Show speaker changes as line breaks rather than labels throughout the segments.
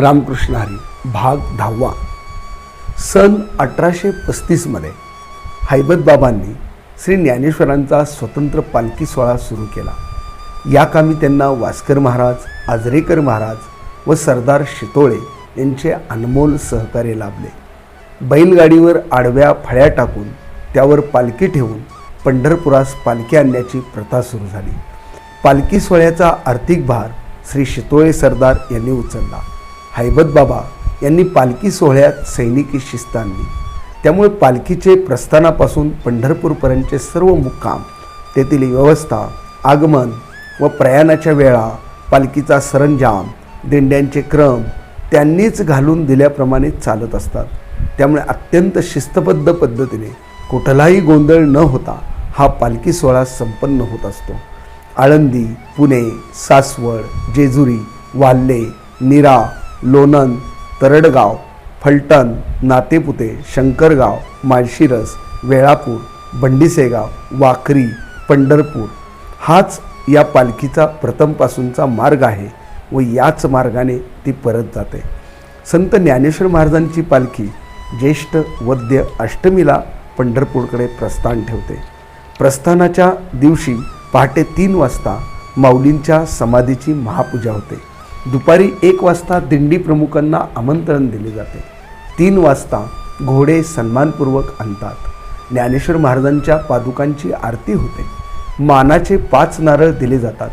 रामकृष्ण हरी भाग दहावा. सन अठराशे पस्तीसमध्ये हैबतबाबांनी श्री ज्ञानेश्वरांचा स्वतंत्र पालखी सोहळा सुरू केला. या कामी त्यांना वास्कर महाराज आजरेकर महाराज व सरदार शितोळे यांचे अनमोल सहकार्य लाभले. बैलगाडीवर आडव्या फळ्या टाकून त्यावर पालखी ठेवून पंढरपुरास पालखी आणण्याची प्रथा सुरू झाली. पालखी सोहळ्याचा आर्थिक भार श्री शितोळे सरदार यांनी उचलला. हैबत बाबा यांनी पालखी सोहळ्यात सैनिकी शिस्त आणली. त्यामुळे पालखीचे प्रस्थानापासून पंढरपूरपर्यंतचे सर्व मुक्काम तेथील व्यवस्था आगमन व प्रयाणाच्या वेळा पालखीचा सरंजाम दिंड्यांचे क्रम त्यांनीच घालून दिल्याप्रमाणे चालत असतात. त्यामुळे अत्यंत शिस्तबद्ध पद्धतीने कुठलाही गोंधळ न होता हा पालखी सोहळा संपन्न होत असतो. आळंदी पुणे सासवड जेजुरी वाल्हे निरा लोणंद तरडगाव फलटण नातेपुते शंकरगाव माळशिरस वेळापूर बंडीसेगाव वाखरी पंढरपूर. हाच या पालखीचा प्रथमपासूनचा मार्ग आहे व याच मार्गाने ती परत जाते. संत ज्ञानेश्वर महाराजांची पालखी ज्येष्ठ वद्य अष्टमीला पंढरपूरकडे प्रस्थान ठेवते. प्रस्थानाच्या दिवशी पहाटे तीन वाजता माऊलींच्या समाधीची महापूजा होते. दुपारी एक वाजता दिंडी प्रमुखांना आमंत्रण दिले जाते. तीन वाजता घोडे सन्मानपूर्वक आणतात. ज्ञानेश्वर महाराजांच्या पादुकांची आरती होते. मानाचे पाच नारळ दिले जातात.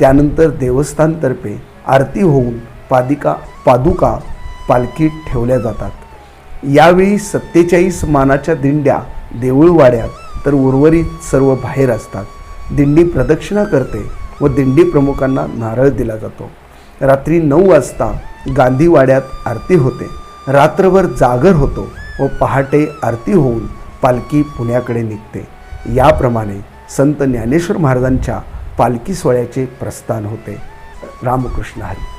त्यानंतर देवस्थानतर्फे आरती होऊन पादिका पादुका पालखीत ठेवल्या जातात. यावेळी सत्तेचाळीस मानाच्या दिंड्या देऊळवाड्यात तर उर्वरित सर्व बाहेर असतात. दिंडी प्रदक्षिणा करते व दिंडी प्रमुखांना नारळ दिला जातो. रात्री नऊ वाजता गांधीवाड्यात आरती होते. रात्रभर जागर होतो व पहाटे आरती होऊन पालखी पुण्याकडे निघते. याप्रमाणे संत ज्ञानेश्वर महाराजांच्या पालखी सोहळ्याचे प्रस्थान होते. रामकृष्ण हरी.